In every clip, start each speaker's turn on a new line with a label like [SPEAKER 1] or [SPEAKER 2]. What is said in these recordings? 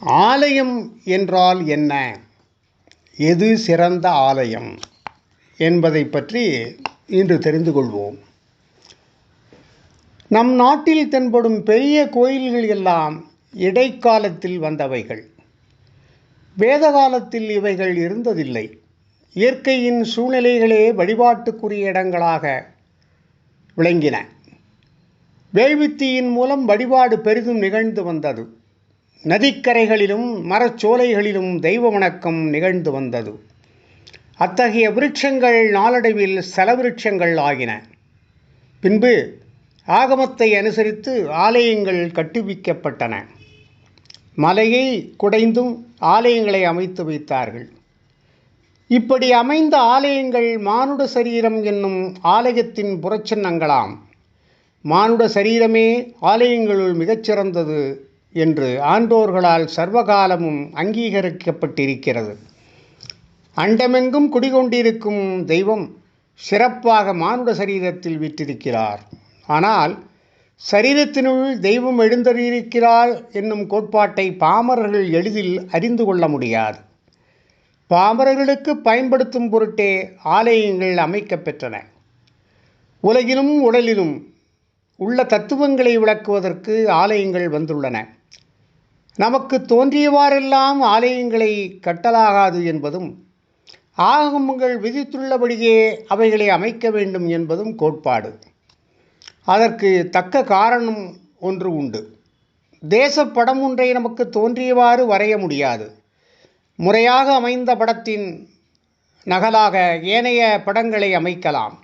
[SPEAKER 1] ஆலயம் என்றால் என்ன? எது சிறந்த ஆலயம்? என்பதை பற்றி இன்று தெரிந்து கொள்வோம். நம் நாட்டில் தென்படும் பெரிய கோயில்கள் எல்லாம் இடைக்காலத்தில் வந்தவைகள். வேத காலத்தில் இவைகள் இருந்ததில்லை. இயற்கையின் சூழ்நிலைகளே வழிபாட்டுக்குரிய இடங்களாக விளங்கின. வேள்வித்தியின் மூலம் வழிபாடு பெரிதும் நிகழ்ந்து வந்தது. நதிக்கரைகளிலும் மரச்சோலைகளிலும் தெய்வ வணக்கம் நிகழ்ந்து வந்தது. அத்தகைய விருட்சங்கள் நாளடைவில் செலவிருட்சங்கள் ஆகின. பின்பு ஆகமத்தை அனுசரித்து ஆலயங்கள் கட்டுவிக்கப்பட்டன. மலையை குடைந்தும் ஆலயங்களை அமைத்து வைத்தார்கள். இப்படி அமைந்த ஆலயங்கள் மானுட சரீரம் என்னும் ஆலயத்தின் புறச்சின்னங்களாம். மானுட சரீரமே ஆலயங்களுள் மிகச்சிறந்தது என்று ஆண்டோர்களால் சர்வகாலமும் அங்கீகரிக்கப்பட்டிருக்கிறது. அண்டமெங்கும் குடிகொண்டிருக்கும் தெய்வம் சிறப்பாக மானுட சரீரத்தில் விற்றிருக்கிறார். ஆனால் சரீரத்தினுள் தெய்வம் எழுந்தறியிருக்கிறார் என்னும் கோட்பாட்டை பாமரர்கள் எளிதில் அறிந்து கொள்ள முடியாது. பாமரர்களுக்கு பயன்படுத்தும் பொருட்டே ஆலயங்கள் அமைக்கப் பெற்றன. உலகிலும் உடலிலும் உள்ள தத்துவங்களை விளக்குவதற்கு ஆலயங்கள் வந்துள்ளன. நமக்கு தோன்றியவாறெல்லாம் ஆலயங்களை கட்டலாகாது என்பதும் ஆகமங்கள் விதித்துள்ளபடியே அவைகளை அமைக்க வேண்டும் என்பதும் கோட்பாடு. அதற்கு தக்க காரணம் ஒன்று உண்டு. தேசப்படம் ஒன்றை நமக்கு தோன்றியவாறு வரைய முடியாது. முறையாக அமைந்த படத்தின் நகலாக ஏனைய படங்களை அமைக்கலாம்.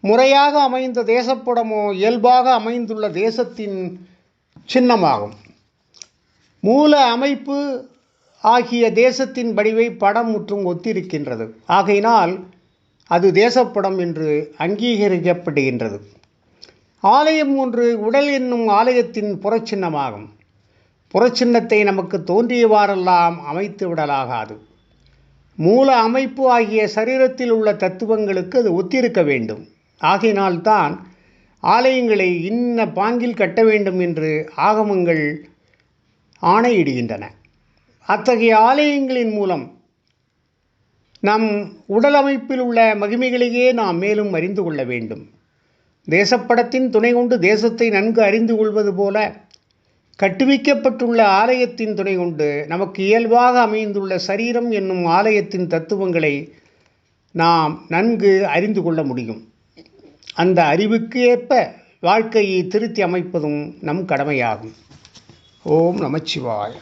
[SPEAKER 1] முறையாக அமைந்த தேசப்படமோ இயல்பாக அமைந்துள்ள தேசத்தின் சின்னமாகும். மூல அமைப்பு ஆகிய தேசத்தின் வடிவை படம் முற்றும் ஒத்திருக்கின்றது. ஆகையினால் அது தேசப்படம் என்று அங்கீகரிக்கப்படுகின்றது. ஆலயம் ஒன்று உடல் என்னும் ஆலயத்தின் புறச்சின்னமாகும். புறச்சின்னத்தை நமக்கு தோன்றியவாறெல்லாம் அமைத்து விடலாகாது. மூல அமைப்பு ஆகிய சரீரத்தில் உள்ள தத்துவங்களுக்கு அது ஒத்திருக்க வேண்டும். ஆகையினால்தான் ஆலயங்களை இன்ன பாங்கில் கட்ட வேண்டும் என்று ஆகமங்கள் ஆணையிடுகின்றன. அத்தகைய ஆலயங்களின் மூலம் நம் உடல் அமைப்பில் உள்ள மகிமைகளையே நாம் மேலும் அறிந்து கொள்ள வேண்டும். தேசப்படத்தின் துணை கொண்டு தேசத்தை நன்கு அறிந்து கொள்வது போல கட்டுவிக்கப்பட்டுள்ள ஆலயத்தின் துணை கொண்டு நமக்கு இயல்பாக அமைந்துள்ள சரீரம் என்னும் ஆலயத்தின் தத்துவங்களை நாம் நன்கு அறிந்து கொள்ள முடியும். அந்த அறிவுக்கு ஏற்ப வாழ்க்கையை திருத்தி அமைப்பதும் நம் கடமையாகும். ஓம் நமச்சிவாய்.